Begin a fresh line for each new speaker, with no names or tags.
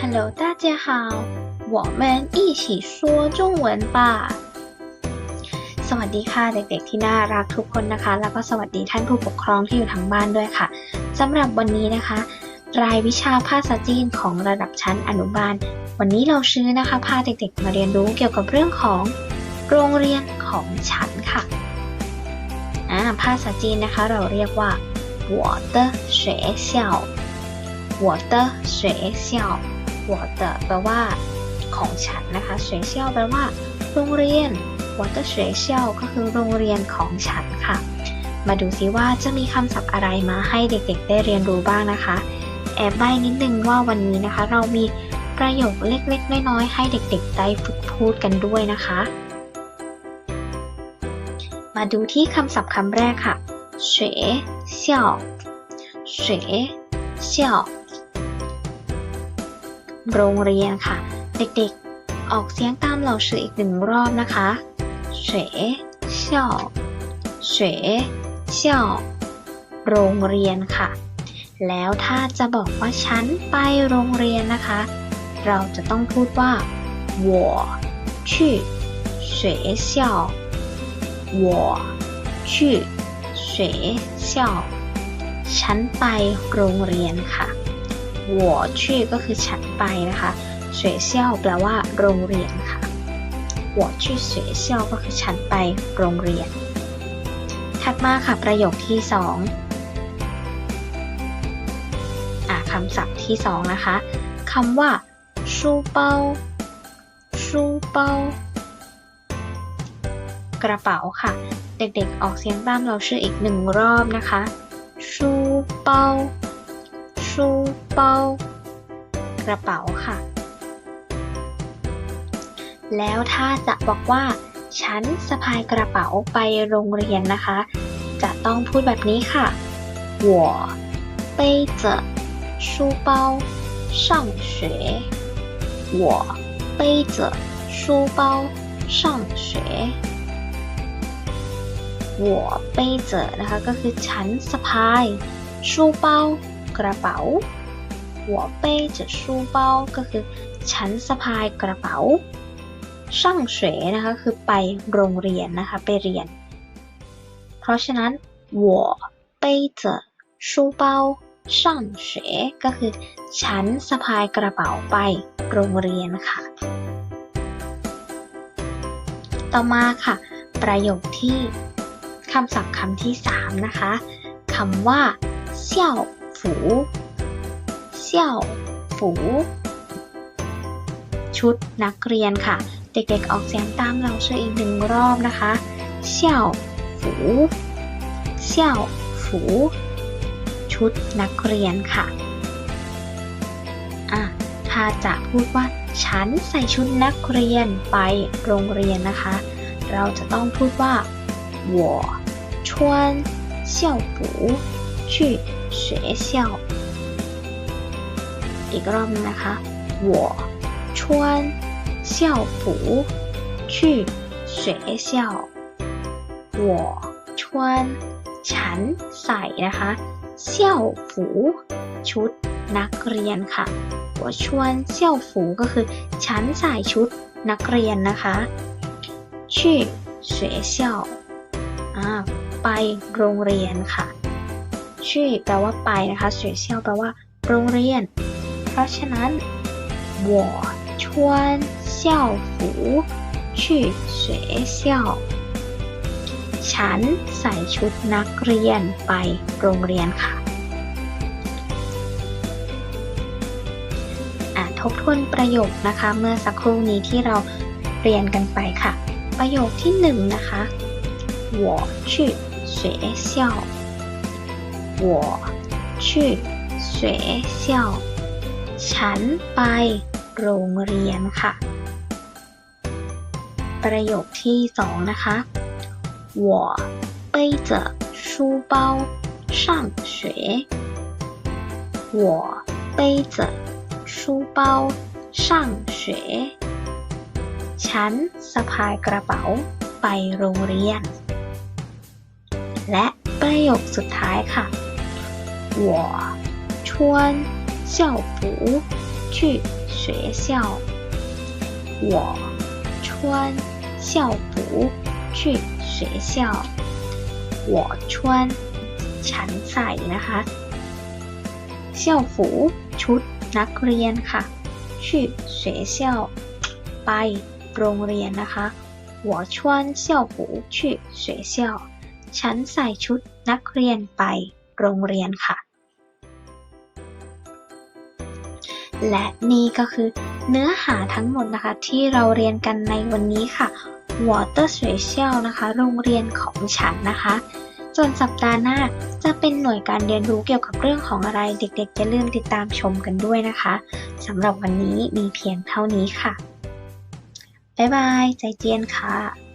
Hello，大家好，我们一起说中文吧。สวัสดีค่ะเด็กๆที่น่ารักทุกคนนะคะ แล้วก็สวัสดีท่านผู้ปกครองที่อยู่ทางบ้านด้วยค่ะสำหรับวันนี้นะคะ รายวิชาภาษาจีนของระดับชั้นอนุบาล วันนี้เราชื่อนะคะพาเด็กๆมาเรียนรู้เกี่ยวกับเรื่องของโรงเรียนของฉันค่ะอ่าภาษาจีนนะคะเราเรียกว่า我的学校我的学校 我的แปลว่าของฉันนะคะ学校แปลว่า โรงเรียน我的学校ก็คือโรงเรียนของฉันค่ะ มาดูซิว่าจะมีคำศัพท์อะไรมาให้เด็กๆ ได้เรียนรู้บ้างนะคะ แอบใบนิดนึงว่าวันนี้นะคะ เรามีประโยคเล็กๆ น้อยๆ ให้เด็กๆ ได้ฝึกพูดกันด้วยนะคะ มาดูที่คำศัพท์คำแรกค่ะ学校学校 โรงเรียนค่ะ เด็กๆ ออกเสียงตามเราชื่ออีกหนึ่งรอบนะคะ学校学校โรงเรียนค่ะ แล้วถ้าจะบอกว่าฉันไปโรงเรียนนะคะ เราจะต้องพูดว่า我去学校我去学校ฉันไปโรงเรียนค่ะ 我去ก็คือฉันไปนะคะ学校แปลว่าโรงเรียนค่ะ我去学校ก็คือฉันไปโรงเรียน ถัดมาค่ะประโยคที่สองอ่ะคำศัพท์ที่สองนะคะคำว่าชูเปาชูเปากระเป๋าค่ะ เด็กๆออกเสียงตามเราชื่ออีกหนึ่งรอบนะคะชูเปา ชูเปากระเป๋าค่ะ แล้วถ้าจะบอกว่า ฉันสะพายกระเป๋าไปโรงเรียนนะคะ จะต้องพูดแบบนี้ค่ะ我背着书包上学我背着书包上学我背着นะคะก็คือฉันสะพาย书包 กระเป๋าหัวเป้จะชูเป้าก็คือ ฉันสะพายกระเป๋าช่างเฉยนะคะคือไปโรงเรียนนะคะไปเรียน เพราะฉะนั้นหัวเป้จะชูเป้าช่างเฉยก็คือ ฉันสะพายกระเป๋าไปโรงเรียนค่ะ ต่อมาค่ะ ประโยคที่คำศัพท์คำที่ 3 นะคะคำว่าเซี่ยว ฝูเสี่ยวฝูชุดนักเรียนค่ะ เด็กๆออกเสียงตามเราช่วยอีกหนึ่งรอบนะคะเสี่ยวฝูเสี่ยวฝูชุดนักเรียนค่ะอ่ะ ถ้าจะพูดว่า ฉันใส่ชุดนักเรียนไปโรงเรียนนะคะ เราจะต้องพูดว่า我穿校服去 学校อีกรอบนึงนะคะ我穿校服去学校我穿ฉันใส่นะคะเสี่ยวฝูชุดนักเรียนค่ะ我穿校服ก็คือ ฉันใส่ชุดนักเรียนนะคะ去学校อ่าไปโรงเรียนค่ะ ชื่อแปลว่าไปนะคะ学校แปลว่าโรงเรียน เพราะฉะนั้น我穿校服去学校ฉันใส่ชุดนักเรียนไปโรงเรียนค่ะอ่ะทบทวนประโยคนะคะ เมื่อสักครู่นี้ที่เราเรียนกันไปค่ะ ประโยคที่หนึ่งนะคะ我去学校 我去学校ฉันไปโรงเรียนค่ะ ประโยคที่สองนะคะ我背着书包上学我背着书包上学ฉันสะพายกระเป๋าไปโรงเรียน และประโยคสุดท้ายค่ะ 我穿校服去 学校我穿校服去学校我穿ฉันใส่นะคะ校服ชุดนักเรียนค่ะ去学校ไปโรงเรียนนะคะ我穿校服去学校ฉันใส่ชุดนักเรียนไปโรงเรียนค่ะ และนี่ก็คือเนื้อหาทั้งหมดนะคะที่เราเรียนกันในวันนี้ค่ะวอเตอร์สเ c เชียลนะคะ โรงเรียนของฉันนะคะ ส่วนสัปดาห์หน้าจะเป็นหน่วยการเรียนรู้เกี่ยวกับเรื่องของอะไรเด็กๆอย่าลืมติดตามชมกันด้วยนะคะสำหรับวันนี้มีเพียงเท่านี้ค่ะ บ๊ายบาย ใจเจียนค่ะ